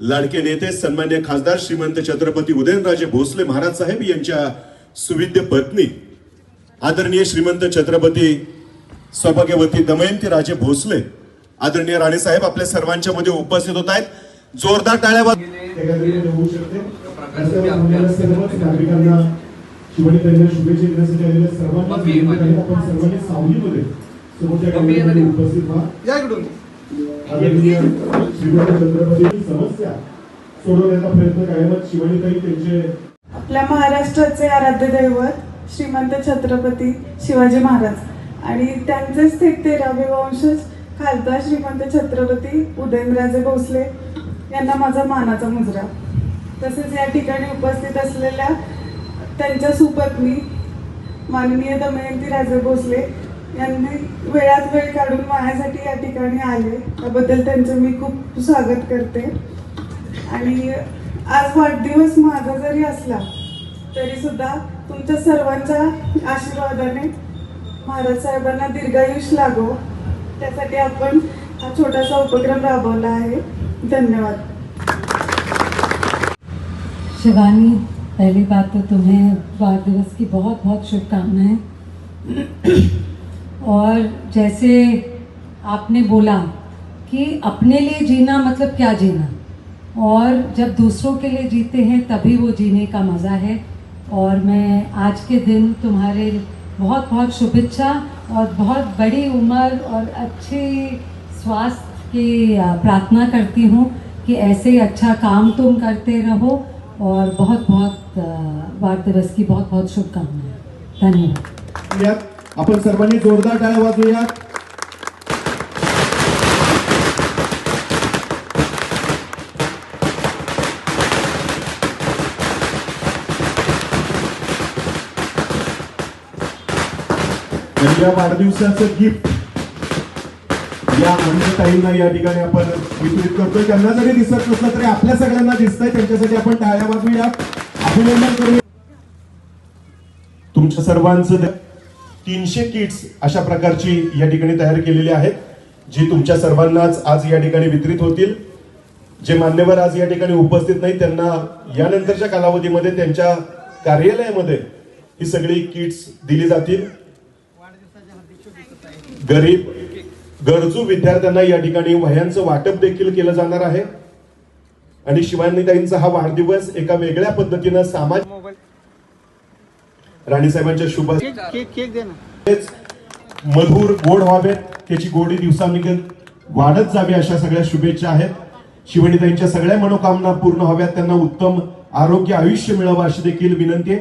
लाडके नेते सन्मान्य खासदार श्रीमंत छत्रपती उदयनराजे भोसले महाराज साहेब यांच्या सुविद्य पत्नी आदरणीय श्रीमंत छत्रपती सौभाग्यवती दमयंती राजे भोसले आदरणीय राणे साहेब आपल्या सर्वांच्या मध्ये उपस्थित होत आहेत. जोरदार टाळ्या शुभेच्छा समस्या सोडवण्याचा प्रयत्न कायमच त्यांचे आपल्या महाराष्ट्राचे आराध्य दैवत श्रीमंत छत्रपती शिवाजी महाराज. आणि त्यांचेच थेट तेरावे वंशज खासदार श्रीमंत छत्रपती उदयनराजे भोसले यांना माझा मानाचा मुजरा. तसेच या ठिकाणी उपस्थित असलेल्या त्यांच्या सुपत्नी माननीय दमयंती राजे भोसले यांनी वेळात वेळ काढून माझ्यासाठी या ठिकाणी आले. त्याबद्दल त्यांचं मी खूप स्वागत करते. आणि आज वाढदिवस माझा जरी असला तरी सुद्धा तुमच्या सर्वांच्या आशीर्वादाने महाराज साहेबांना दीर्घायुष लागो. त्यासाठी आपण हा छोटासा उपक्रम राबवला आहे. धन्यवाद. शिवानी पहली बात तो तुम्हें वाढदिवस की बहुत बहुत शुभकामनाएं. और जैसे आपने बोला कि अपने लिए जीना मतलब क्या जीना? और जब दूसरों के लिए जीते हैं, तभी वो जीने का मज़ा है। और मैं आज के दिन तुम्हारे बहुत बहुत शुभेच्छा और बहुत बड़ी उम्र और अच्छी स्वास्थ्य की प्रार्थना करती हूँ कि ऐसे ही अच्छा काम तुम करते रहो। और बहुत बहुत बाल दिवस की बहुत बहुत शुभकामनाएँ। धन्यवाद। आपण सर्वांनी जोरदार टाळ्या वाजवूया या वाढदिवसाचं गिफ्ट या ताईंना या ठिकाणी आपण वितरित करतोय. त्यांना जरी दिसत नसलं तरी आपल्या सगळ्यांना दिसतंय. त्यांच्यासाठी आपण टाळ्या वाजवूया अभिनंदन करूया. तुमच्या सर्वांचं तीनशे किट्स अशा प्रकारची या ठिकाणी तयार केलेली आहेत जी तुमच्या सर्वांनाच आज या ठिकाणी वितरित होतील. जे मान्यवर आज या ठिकाणी उपस्थित नाही त्यांना यानंतरच्या कालावधीमध्ये त्यांच्या कार्यालयामध्ये ही सगळी किट्स दिली जातील. गरीब गरजू विद्यार्थ्यांना या ठिकाणी वह्यांचं वाटप देखील केलं जाणार आहे. आणि शिवानीताईंचा हा वाढदिवस एका वेगळ्या पद्धतीनं सामाजिक मोबाईल राणीसाहेबांच्या शुभ मधुर गोड व्हावेत त्याची गोडी दिवसानिगत वाढत जावी अशा सगळ्या शुभेच्छा आहेत. शिवणीताईंच्या सगळ्या मनोकामना पूर्ण व्हाव्यात त्यांना उत्तम आरोग्य आयुष्य मिळावं अशी देखील विनंती आहे.